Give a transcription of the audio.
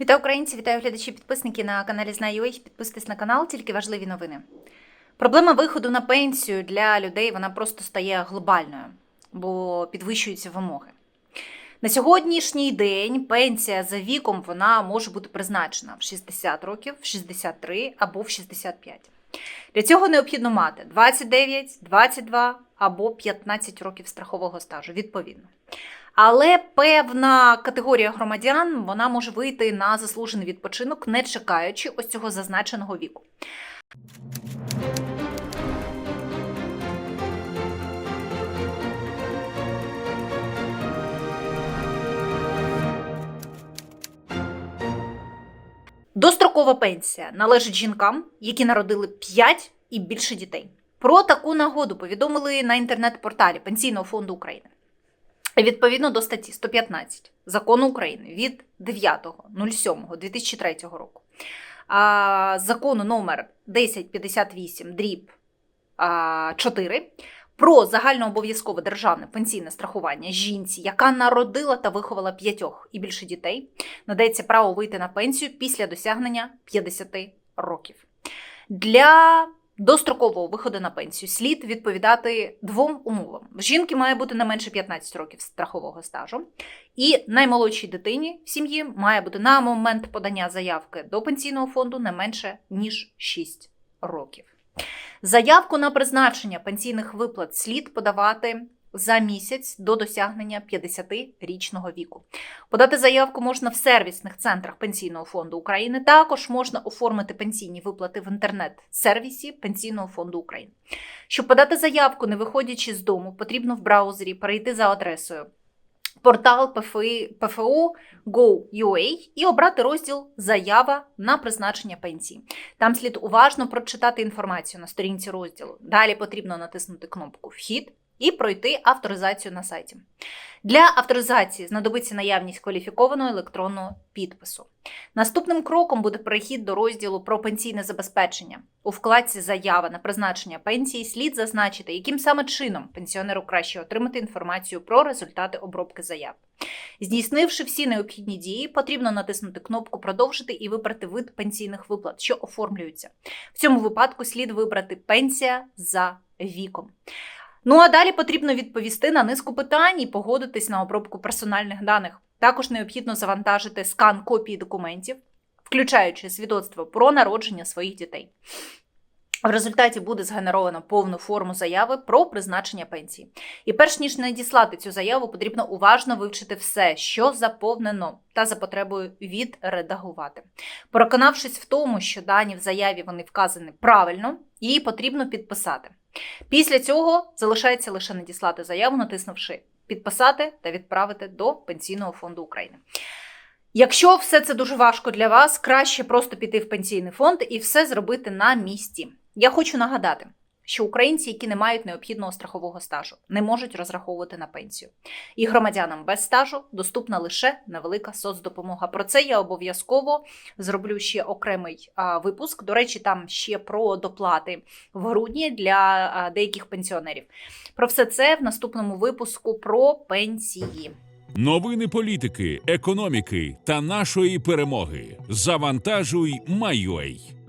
Вітаю українці, вітаю глядачі, підписники на каналі Знаю.ua. Підписуйтесь на канал, тільки важливі новини. Проблема виходу на пенсію для людей вона просто стає глобальною, бо підвищуються вимоги. На сьогоднішній день пенсія за віком вона може бути призначена в 60 років, в 63 або в 65. Для цього необхідно мати 29, 22 або 15 років страхового стажу, відповідно. Але певна категорія громадян вона може вийти на заслужений відпочинок, не чекаючи ось цього зазначеного віку. Дострокова пенсія належить жінкам, які народили 5 і більше дітей. Про таку нагоду повідомили на інтернет-порталі Пенсійного фонду України. Відповідно до статті 115 закону України від 9.07.2003 року, а, закону номер 1058 дріб 4 про загальнообов'язкове державне пенсійне страхування жінці, яка народила та виховала п'ятьох і більше дітей, надається право вийти на пенсію після досягнення 50 років. Для дострокового виходу на пенсію. Слід відповідати двом умовам: жінки має бути не менше 15 років страхового стажу, і наймолодшій дитині в сім'ї має бути на момент подання заявки до пенсійного фонду не менше ніж 6 років. Заявку на призначення пенсійних виплат слід подавати за місяць до досягнення 50-річного віку. Подати заявку можна в сервісних центрах Пенсійного фонду України. Також можна оформити пенсійні виплати в інтернет-сервісі Пенсійного фонду України. Щоб подати заявку, не виходячи з дому, потрібно в браузері перейти за адресою портал ПФО Go.ua і обрати розділ Заява на призначення пенсії. Там слід уважно прочитати інформацію на сторінці розділу. Далі потрібно натиснути кнопку Вхід і пройти авторизацію на сайті. Для авторизації знадобиться наявність кваліфікованого електронного підпису. Наступним кроком буде перехід до розділу про пенсійне забезпечення. У вкладці Заява на призначення пенсії слід зазначити, яким саме чином пенсіонеру краще отримати інформацію про результати обробки заяв. Здійснивши всі необхідні дії, потрібно натиснути кнопку Продовжити і вибрати вид пенсійних виплат, що оформлюються. В цьому випадку слід вибрати пенсія за віком. Ну а далі потрібно відповісти на низку питань і погодитись на обробку персональних даних. Також необхідно завантажити скан копії документів, включаючи свідоцтво про народження своїх дітей. В результаті буде згенеровано повну форму заяви про призначення пенсії. І перш ніж надіслати цю заяву, потрібно уважно вивчити все, що заповнено, та за потребою відредагувати. Переконавшись в тому, що дані в заяві вони вказані правильно, її потрібно підписати. Після цього залишається лише надіслати заяву, натиснувши підписати та відправити до Пенсійного фонду України. Якщо все це дуже важко для вас, краще просто піти в пенсійний фонд і все зробити на місці. Я хочу нагадати, що українці, які не мають необхідного страхового стажу, не можуть розраховувати на пенсію. І громадянам без стажу доступна лише невелика соцдопомога. Про це я обов'язково зроблю ще окремий випуск. До речі, там ще про доплати в грудні для деяких пенсіонерів. Про все це в наступному випуску про пенсії. Новини політики, економіки та нашої перемоги. Завантажуй Майой.